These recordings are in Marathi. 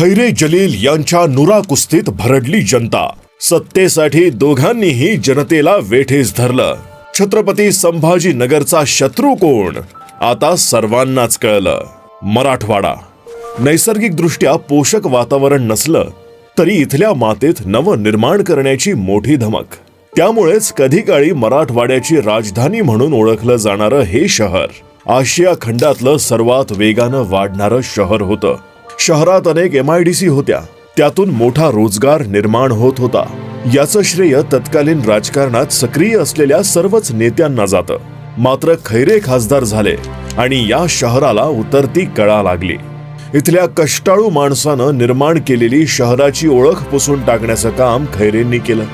खैरे जलील यांच्या नुरा कुस्तीत भरडली जनता. सत्तेसाठी दोघांनीही जनतेला वेठीस धरलं. छत्रपती संभाजी नगरचा शत्रू कोण? आता सर्वांनाच कळलं. मराठवाडा. नैसर्गिकदृष्ट्या पोषक वातावरण नसलं तरी इथल्या मातेत नवनिर्माण करण्याची मोठी धमक. त्यामुळेच कधी काळी मराठवाड्याची राजधानी म्हणून ओळखलं जाणारं हे शहर आशिया खंडातलं सर्वात वेगानं वाढणारं शहर होतं. शहरात अनेक एम आय डी सी होत्या. त्यातून मोठा रोजगार निर्माण होत होता. याचं श्रेय तत्कालीन राजकारणात सक्रिय असलेल्या सर्वच नेत्यांना जातं. मात्र खैरे खासदार झाले आणि या शहराला उतरती कळा लागली. इथल्या कष्टाळू माणसानं निर्माण केलेली शहराची ओळख पुसून टाकण्याचं काम खैरेंनी केलं.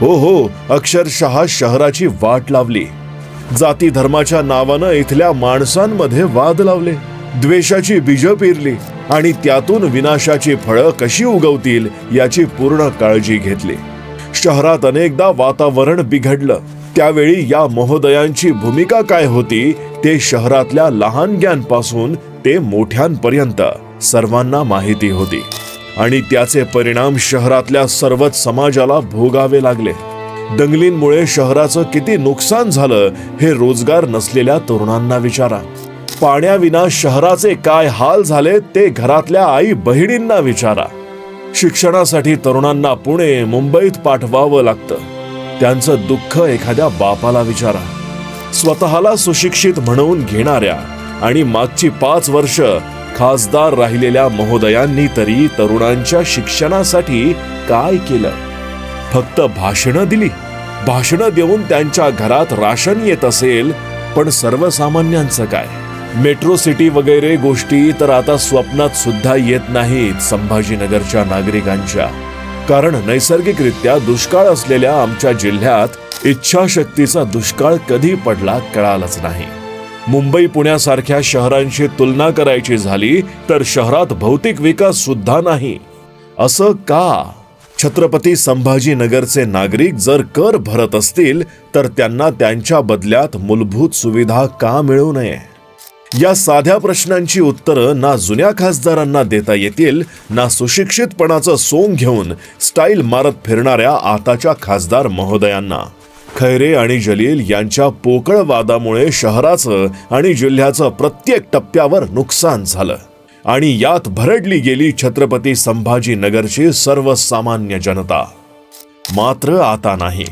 हो हो अक्षरशः शहराची वाट लावली. जाती धर्माच्या नावानं इथल्या माणसांमध्ये वाद लावले. द्वेषाची बीज पेरली. आणि त्यातून विनाशाची फळं कशी उगवतील याची पूर्ण काळजी घेतली. शहरात अनेकदा वातावरण बिघडलं. त्यावेळी या महोदयांची भूमिका काय होती ते शहरातल्या लहानग्यांपासून ते मोठ्यांपर्यंत सर्वांना माहिती होती. आणि त्याचे परिणाम शहरातल्या सर्वच समाजाला भोगावे लागले. दंगलींमुळे शहराचं किती नुकसान झालं हे रोजगार नसलेल्या तरुणांना विचारा. पाण्याविना शहराचे काय हाल झाले ते घरातल्या आई बहिणींना विचारा. शिक्षणासाठी तरुणांना पुणे मुंबईत पाठवावं लागतं. त्यांचं दुःख एखाद्या बापाला विचारा. स्वतःला सुशिक्षित म्हणवून घेणाऱ्या आणि मागची पाच वर्ष खासदार राहिलेल्या महोदयांनी तरी तरुणांच्या शिक्षणासाठी काय केलं? फक्त भाषणं दिली? भाषणं देऊन त्यांच्या घरात राशन येत असेल पण सर्वसामान्यांचं काय? मेट्रो सिटी वगैरे गोष्टी तर आता स्वप्नात सुद्धा येत नाहीत संभाजीनगरच्या नागरिकांच्या. कारण नैसर्गिकरित्या दुष्काळ असलेल्या आमच्या जिल्ह्यात इच्छाशक्तीचा दुष्काळ कधी पडला कळालच नाही. मुंबई पुण्यासारख्या शहरांशी तुलना करायची झाली तर शहरात भौतिक विकास सुद्धा नाही. असं का? छत्रपती संभाजीनगरचे नागरिक जर कर भरत असतील तर त्यांना त्यांच्या बदल्यात मूलभूत सुविधा का मिळू नये? या साध्या प्रश्नांची उत्तरं ना जुन्या खासदारांना देता येतील ना सुशिक्षितपणाचं सोंग घेऊन स्टाईल मारत फिरणाऱ्या आताच्या खासदार महोदयांना. खैरे आणि जलील यांच्या पोकळ वादामुळे शहराचं आणि जिल्ह्याचं प्रत्येक टप्प्यावर नुकसान झालं. आणि यात भरडली गेली छत्रपती संभाजीनगरची सर्वसामान्य जनता. मात्र आता नाही.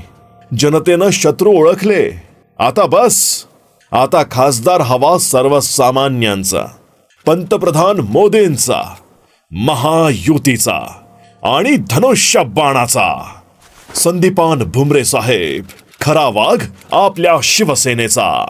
जनतेनं शत्रू ओळखले. आता बस! आता खासदार हवा सर्वसामान्यांचा. पंतप्रधान मोदींचा महायुतीचा आणि धनुष्य बाणाचा संदीपान भुमरे साहेब खरा वाघ आपल्या शिवसेनेचा.